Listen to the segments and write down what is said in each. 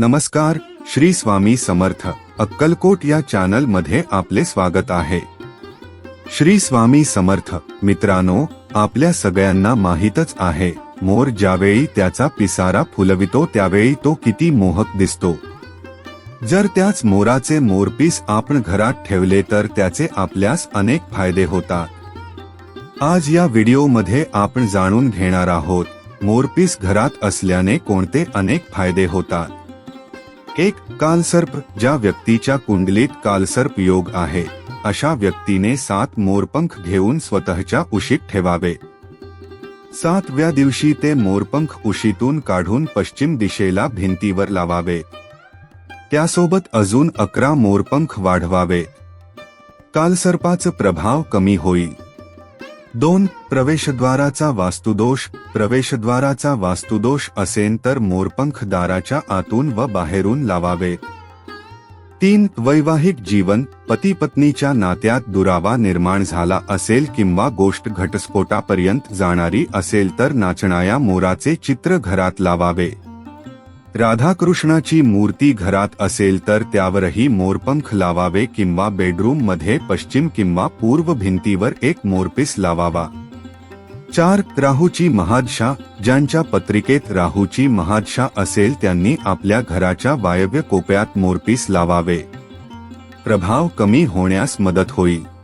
नमस्कार श्री स्वामी समर्थ अक्कलकोट या चॅनलमध्ये आपले स्वागत आहे. श्री स्वामी समर्थ मित्रांनो आपल्या सगळ्यांना माहीतच आहे मोर ज्यावेळी त्याचा पिसारा फुलवितो त्यावेळी तो किती मोहक दिसतो. जर त्याच मोराचे मोरपीस आपण घरात ठेवले तर त्याचे आपल्यास अनेक फायदे होतात. आज या व्हिडिओमध्ये आपण जाणून घेणार आहोत मोरपीस घरात असल्याने कोणते अनेक फायदे होतात. एक कालसर्प ज्या व्यक्तीच्या कुंडलीत कालसर्प योग आहे अशा व्यक्तीने सात मोरपंख घेऊन स्वतःच्या उशीत ठेवावे. सातव्या दिवशी ते मोरपंख उशीतून काढून पश्चिम दिशेला भिंतीवर लावावे. त्यासोबत अजून अकरा मोरपंख वाढवावे. कालसर्पाचा प्रभाव कमी होईल. दोन प्रवेशद्वाराचा वास्तुदोष प्रवेशद्वाराचा वास्तुदोष असेल तर मोरपंख दाराच्या आतून व बाहेरून लावावे. तीन वैवाहिक जीवन पती पत्नीच्या नात्यात दुरावा निर्माण झाला असेल किंवा गोष्ट घटस्फोटापर्यंत जाणारी असेल तर नाचणाया मोराचे चित्र घरात लावावे. राधाकृष्णाची मूर्ती घरात असेल तर त्यावरही मोरपंख लावावे किंवा बेडरूममध्ये पश्चिम किंवा पूर्व भिंतीवर एक मोरपीस लावावा. चार राहूची महादशा ज्यांच्या पत्रिकेत राहूची महादशा असेल त्यांनी आपल्या घराच्या वायव्य कोपऱ्यात मोरपीस लावावे. प्रभाव कमी होण्यास मदत होईल.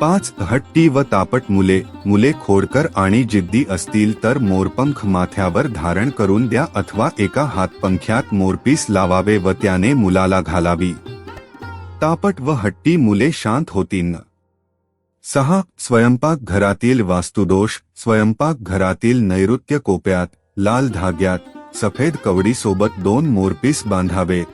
पाच हट्टी व तापट मुले मुले खोडकर आणि जिद्दी असतील तर मोरपंख माथ्यावर धारण करून द्या अथवा एका हातपंख्यात मोरपीस लावावे व त्याने मुलाला घालावी. तापट व हट्टी मुले शांत होतील सहा स्वयंपाक घरातील वास्तुदोष स्वयंपाक घरातील नैऋत्य कोप्यात लाल धाग्यात सफेद कवडीसोबत दोन मोरपीस बांधावेत.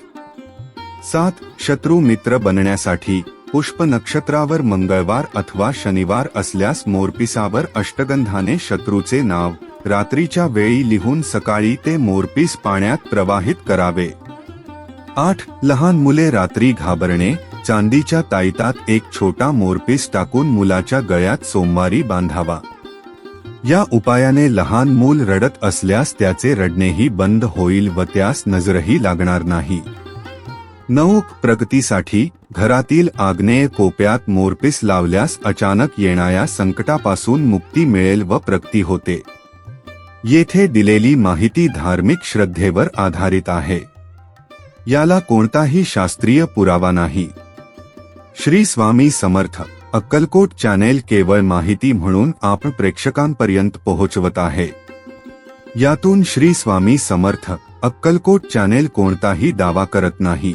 सात शत्रू मित्र बनण्यासाठी पुष्प नक्षत्रावर मंगळवार अथवा शनिवार असल्यास मोरपिसावर अष्टगंधाने शत्रूचे नाव. रात्रीच्या वेळी लिहून सकाळी ते मोरपीस पाण्यात प्रवाहित करावे. आठ. लहान मुले रात्री घाबरणे. चांदीच्या ताईतात एक छोटा मोरपीस टाकून मुलाच्या गळ्यात सोमवारी बांधावा. या उपायाने लहान मूल रडत असल्यास त्याचे रडणेही बंद होईल व त्यास नजरही लागणार नाही. नऊ प्रगतीसाठी घरातील आग्नेय कोप्यात मोरपीस लावल्यास अचानक येणाऱ्या संकटापासून मुक्ती मिळेल व प्रगती होते. येथे दिलेली माहिती धार्मिक श्रद्धेवर आधारित आहे. याला कोणताही शास्त्रीय पुरावा नाही. श्री स्वामी समर्थ अक्कलकोट चॅनेल केवळ माहिती म्हणून आपण प्रेक्षकांपर्यंत पोहोचवत आहे. यातून श्री स्वामी समर्थ अक्कलकोट चॅनेल कोणताही दावा करत नाही.